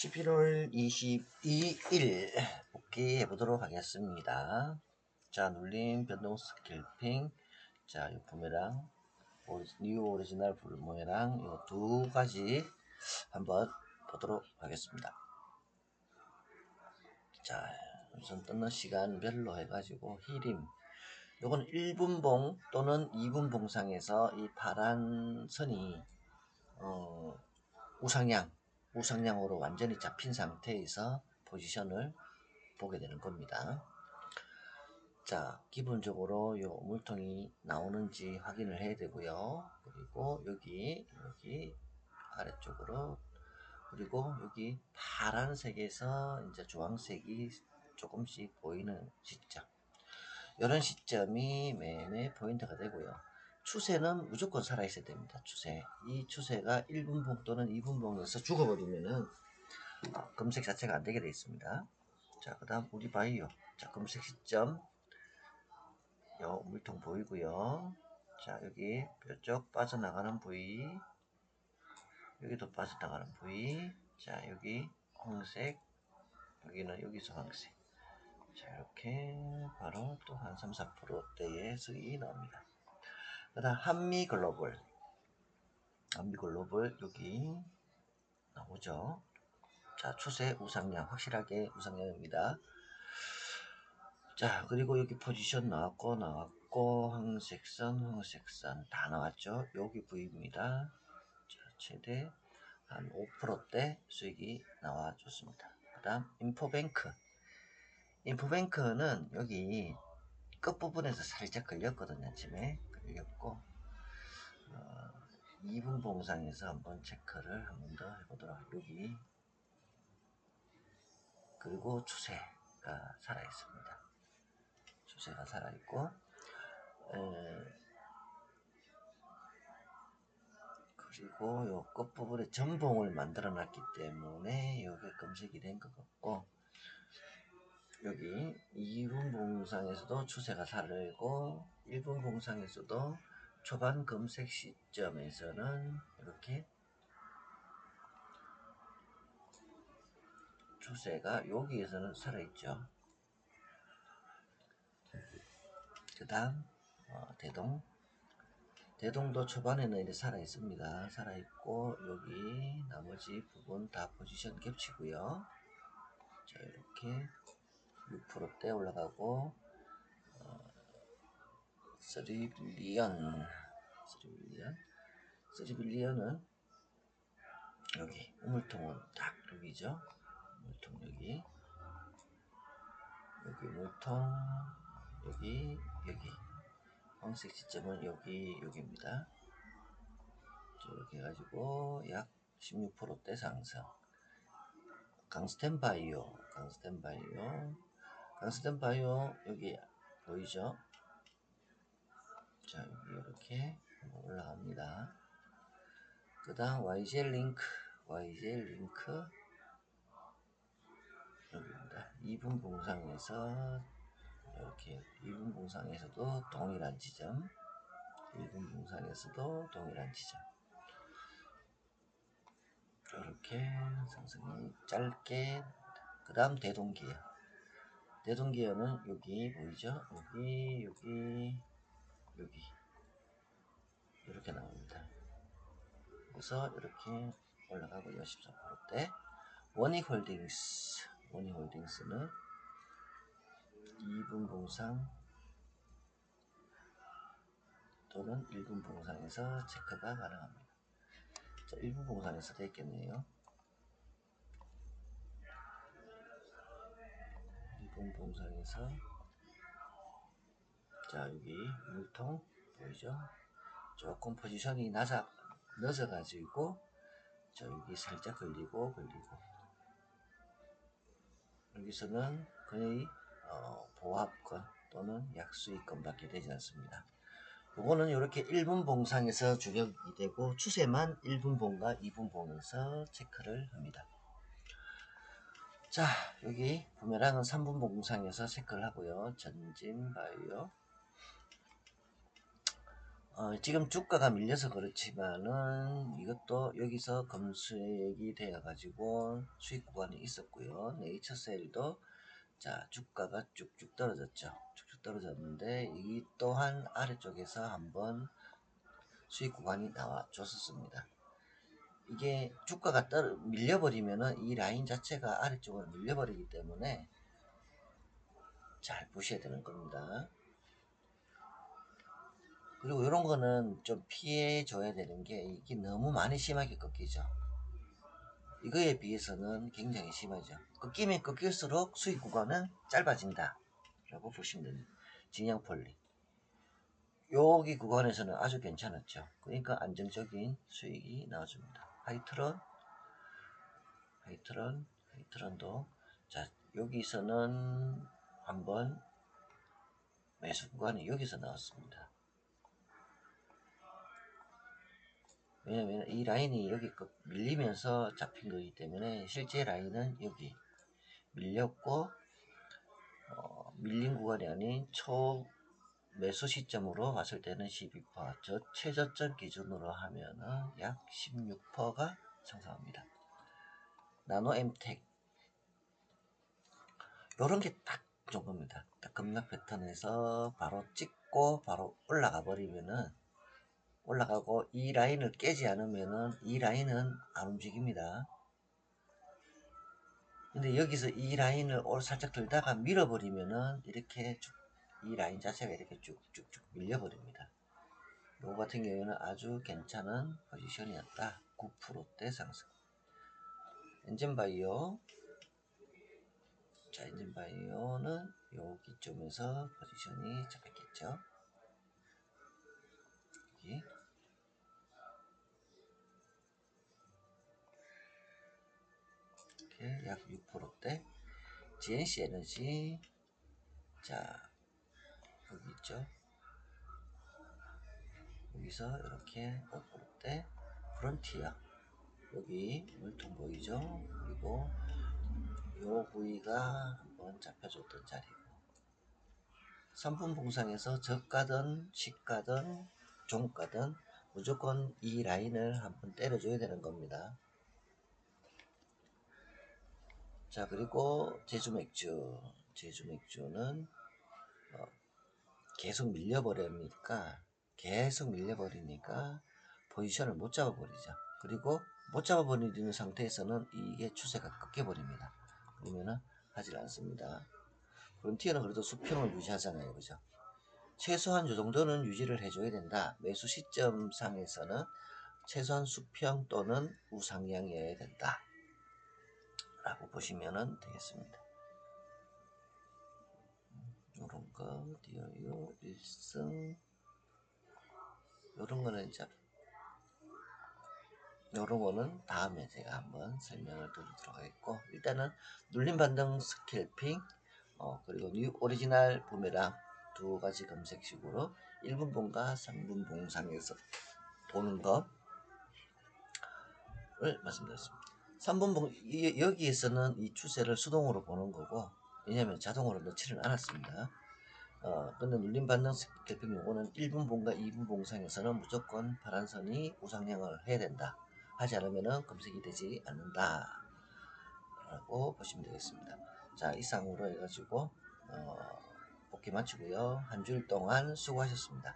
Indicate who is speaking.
Speaker 1: 11월 22일 복귀해 보도록 하겠습니다. 자, 눌림 변동 스킬핑. 자, 이 부메랑, 뉴 오리지널 부메랑 이두 가지 한번 보도록 하겠습니다. 자, 우선 뜯는 시간별로 해가지고 힐임. 요건 1분봉 또는 2분봉상에서 이 파란 선이 어, 우상향 우상향으로 완전히 잡힌 상태에서 포지션을 보게 되는 겁니다. 자, 기본적으로 요 물통이 나오는지 확인을 해야 되고요. 그리고 여기, 여기 아래쪽으로 그리고 여기 파란색에서 이제 주황색이 조금씩 보이는 시점. 이런 시점이 매매 포인트가 되고요. 추세는 무조건 살아있어야 됩니다. 추세. 이 추세가 1분봉 또는 2분봉에서 죽어버리면은 아, 검색 자체가 안 되게 되어 있습니다. 자, 그 다음 우리 바이오. 자, 검색 시점. 요 물통 보이고요. 자, 여기 뼈쪽 빠져나가는 부위. 여기도 빠져나가는 부위. 자, 여기 황색. 여기는 여기서 황색. 자, 이렇게 바로 또 한 3, 4%대의 수익이 나옵니다. 그 다음 한미 글로벌. 한미 글로벌 여기 나오죠. 자 추세 우상향 확실하게 우상향입니다. 자 그리고 여기 포지션 나왔고 나왔고 황색선 황색선 다 나왔죠. 여기 부위입니다. 자 최대 한 5%대 수익이 나와줬습니다. 그 다음 인포뱅크. 인포뱅크는 여기 끝부분에서 살짝 걸렸거든요 아침에 걸렸고 어, 2분 봉상에서 한번 체크를 한번 더 해보도록 여기 그리고 추세가 살아 있습니다. 추세가 살아 있고 에, 그리고 요 끝부분에 전봉을 만들어 놨기 때문에 여기 검색이 된 것 같고 여기 2분 봉상에서도 추세가 살고 1분 봉상에서도 초반 검색 시점에서는 이렇게 추세가 여기에서는 살아있죠. 그 다음 어, 대동 대동도 초반에는 이제 살아있습니다. 살아있고 여기 나머지 부분 다 포지션 겹치고요. 자 이렇게 6%대 올라가고 어, 3빌리언 3빌리언? 3빌리언은 여기 우물통은 딱 여기죠? 우물통 여기. 여기 우물통 여기 여기. 황색 시점은 여기 여기입니다. 이렇게 해가지고 약 16%대 상승. 강스텐 바이오 강스텐 바이오 강스텐 바이오 여기 보이죠? 자 여기 이렇게 올라갑니다. 그 다음 YGL 링크 YGL 링크 여기입니다. 2분 봉상에서 이렇게 2분 봉상에서도 동일한 지점 1분 봉상에서도 동일한 지점 이렇게 상승이 짧게 그 다음 대동기어 대동기어는 여기 보이죠? 여기 여기 여기. 이렇게 나옵니다. 그래서 이렇게 올라가고요 14%대 원익홀딩스 원익홀딩스는 2분 봉상 또는 1분 봉상에서 체크가 가능합니다. 자, 1분 봉상에서 되겠네요 1분 봉상에서 자 여기 물통 보이죠? 조금 포지션이 낮아 늦어 가지고 저 여기 살짝 걸리고 걸리고. 여기서는 거의 어, 보합권 또는 약수익권 밖에 되지 않습니다. 요거는 이렇게 1분 봉상에서 주력이 되고 추세만 1분 봉과 2분 봉에서 체크를 합니다 자 여기 부메랑은 3분 봉상에서 체크를 하고요 전진 바이오 어, 지금 주가가 밀려서 그렇지만은 이것도 여기서 검수액이 되어 가지고 수익 구간이 있었고요. 네이처셀도 자 주가가 쭉쭉 떨어졌죠. 쭉쭉 떨어졌는데 이 또한 아래쪽에서 한번 수익 구간이 나와 줬었습니다. 이게 주가가 떨어 밀려버리면은 이 라인 자체가 아래쪽으로 밀려버리기 때문에 잘 보셔야 되는 겁니다. 그리고 이런 거는 좀 피해 줘야 되는 게 이게 너무 많이 심하게 꺾이죠. 이거에 비해서는 굉장히 심하죠. 꺾이면 꺾일수록 수익 구간은 짧아진다. 라고 보시면 됩니다. 진양 폴리. 여기 구간에서는 아주 괜찮았죠. 그러니까 안정적인 수익이 나와줍니다. 하이트런, 하이트런, 하이트런도 자 여기서는 한번 매수 구간이 여기서 나왔습니다. 왜냐면 이 라인이 여기 밀리면서 잡힌 거기 때문에 실제 라인은 여기 밀렸고 어, 밀린 구간이 아닌 초 매수 시점으로 봤을 때는 12%, 저 최저점 기준으로 하면은 약 16%가 상승합니다. 나노 엠텍 요런 게딱 정도입니다. 딱 급락 패턴에서 바로 찍고 바로 올라가 버리면은 올라가고 이 라인을 깨지 않으면은 이 라인은 안 움직입니다. 근데 여기서 이 라인을 살짝 들다가 밀어버리면은 이렇게 쭉, 이 라인 자체가 이렇게 쭉쭉쭉 밀려버립니다. 요거 같은 경우에는 아주 괜찮은 포지션이었다. 9%대 상승. 엔진바이오. 자, 엔진바이오는 여기쯤에서 포지션이 잡혔겠죠. 여기. 이렇게 약 6%대 GNC 에너지 자 여기 있죠? 여기서 이렇게 5%대 프론티어 여기 물통 보이죠? 그리고 요 부위가 한번 잡혀줬던 자리고. 3분 봉상에서 저가든 시가든 종가든 무조건 이 라인을 한번 때려줘야 되는 겁니다. 자 그리고 제주 맥주. 제주 맥주는 어, 계속 밀려버리니까 계속 밀려버리니까 포지션을 못 잡아버리죠. 그리고 못 잡아버리는 상태에서는 이게 추세가 꺾여버립니다. 그러면은 하질 않습니다. 프론티어는 그래도 수평을 유지하잖아요. 그죠? 최소한 이 정도는 유지를 해줘야 된다. 매수 시점 상에서는 최소한 수평 또는 우상향이어야 된다. 라고 보시면 되겠습니다. 디어요, 1승 요런 거는 이제 요런 거는 다음에 제가 한번 설명을 드리도록 하겠고 일단은 눌림 반등 스캘핑 어, 그리고 뉴 오리지널 부메랑 두 가지 검색식으로 1분 봉과 3분 봉상에서 보는 것을 말씀드렸습니다. 3번 봉 여기에서는 이 추세를 수동으로 보는 거고 왜냐면 자동으로 넣지는 않았습니다. 어, 근데 눌림받는 스캘핑 요거는 1분 봉과 2분 봉상에서는 무조건 파란선이 우상향을 해야 된다. 하지 않으면 검색이 되지 않는다. 라고 보시면 되겠습니다. 자, 이상으로 해가지고, 어, 복귀 마치고요. 한 주일 동안 수고하셨습니다.